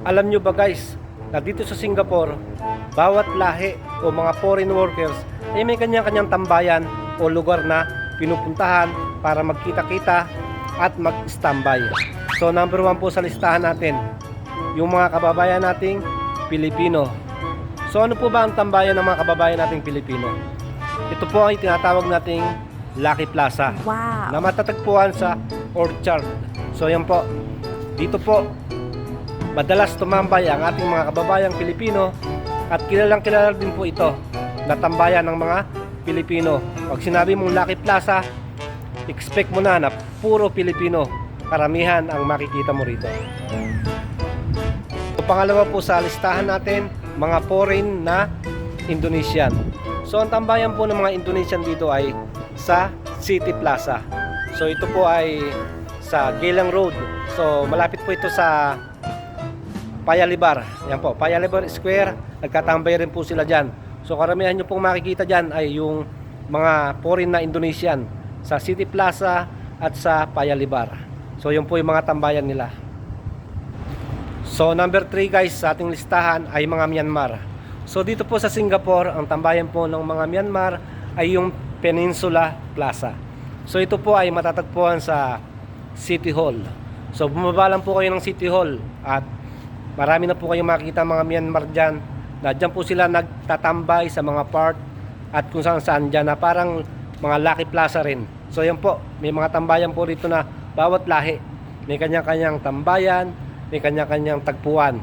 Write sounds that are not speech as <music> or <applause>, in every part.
Alam nyo ba guys, na dito sa Singapore, bawat lahi o mga foreign workers ay may kanya-kanyang tambayan o lugar na pinupuntahan para magkita-kita at mag-standby. So number one po sa listahan natin, yung mga kababayan nating Pilipino. So ano po ba ang tambayan ng mga kababayan nating Pilipino? Ito po ay tinatawag nating Lucky Plaza Wow. na matatagpuan sa Orchard. So yan po, dito po madalas tumambay ang ating mga kababayang Pilipino at kilalang kilala din po ito na tambayan ng mga Pilipino. Pag sinabi mong Lucky Plaza, expect mo na na puro Pilipino karamihan ang makikita mo rito. So, pangalawa po sa listahan natin, mga foreign na Indonesian. So ang tambayan po ng mga Indonesian dito ay sa City Plaza. So ito po ay sa Gilang Road. So malapit po ito sa Payalibar. Yan po, Payalibar Square. Nagkatambay rin po sila dyan. So karamihan nyo pong makikita dyan ay yung mga foreign na Indonesian sa City Plaza at sa Payalibar. So yun po yung mga tambayan nila. So number 3 guys sa ating listahan ay mga Myanmar. So dito po sa Singapore, ang tambayan po ng mga Myanmar ay yung Peninsula Plaza. So ito po ay matatagpuan sa City Hall. So bumaba lang po kayo ng City Hall at marami na po kayong makikita mga Myanmar dyan na dyan po sila nagtatambay sa mga park at kung saan saan dyan na parang mga Lucky Plaza rin. So yan po, may mga tambayan po rito na bawat lahi. May kanya-kanyang tambayan, may kanya-kanyang tagpuan.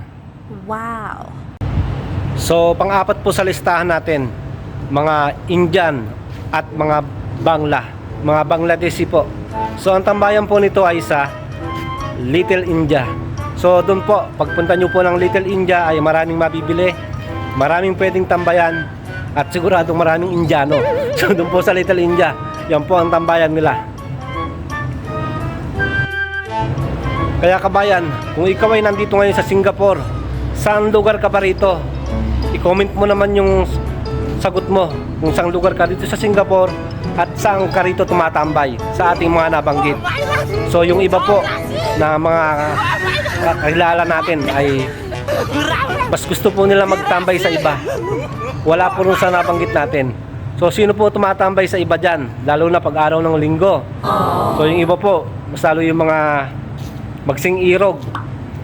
Wow. So, pang-apat po sa listahan natin, mga Indian at mga Bangla, mga Bangladeshi po. So, ang tambayan po nito ay sa Little India. So, doon po, pagpunta nyo po ng Little India ay maraming mabibili, maraming pwedeng tambayan, at siguradong maraming Indiano. <laughs> So, doon po sa Little India, yan po ang tambayan nila. Kaya kabayan, kung ikaw ay nandito ngayon sa Singapore, saan lugar ka pa rito? I-comment mo naman yung sagot mo kung saan lugar ka dito sa Singapore at saan ka rito tumatambay sa ating mga nabanggit. So yung iba po na mga kakilala natin ay mas gusto po nila magtambay sa iba. Wala po nung sa nabanggit natin. So sino po tumatambay sa iba dyan? Lalo na pag araw ng linggo. So yung iba po, mas lalo yung mga magsing irog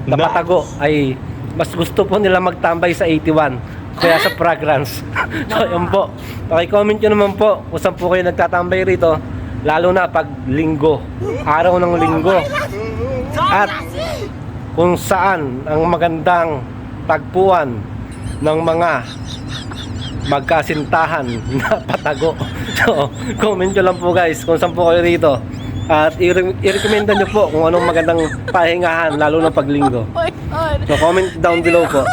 na patago ay mas gusto po nila magtambay sa 81 kaya sa fragrance. <laughs> so yun po. Paki-comment nyo naman po kung saan po kayo nagtatambay rito lalo na pag linggo, araw ng linggo. At kung saan ang magandang tagpuan ng mga magkasintahan <laughs> na patago. <laughs> So, comment nyo lang po guys kung saan po kayo rito. At i- i-recommenda nyo po kung anong magandang pahingahan lalo na paglinggo. So comment down below po.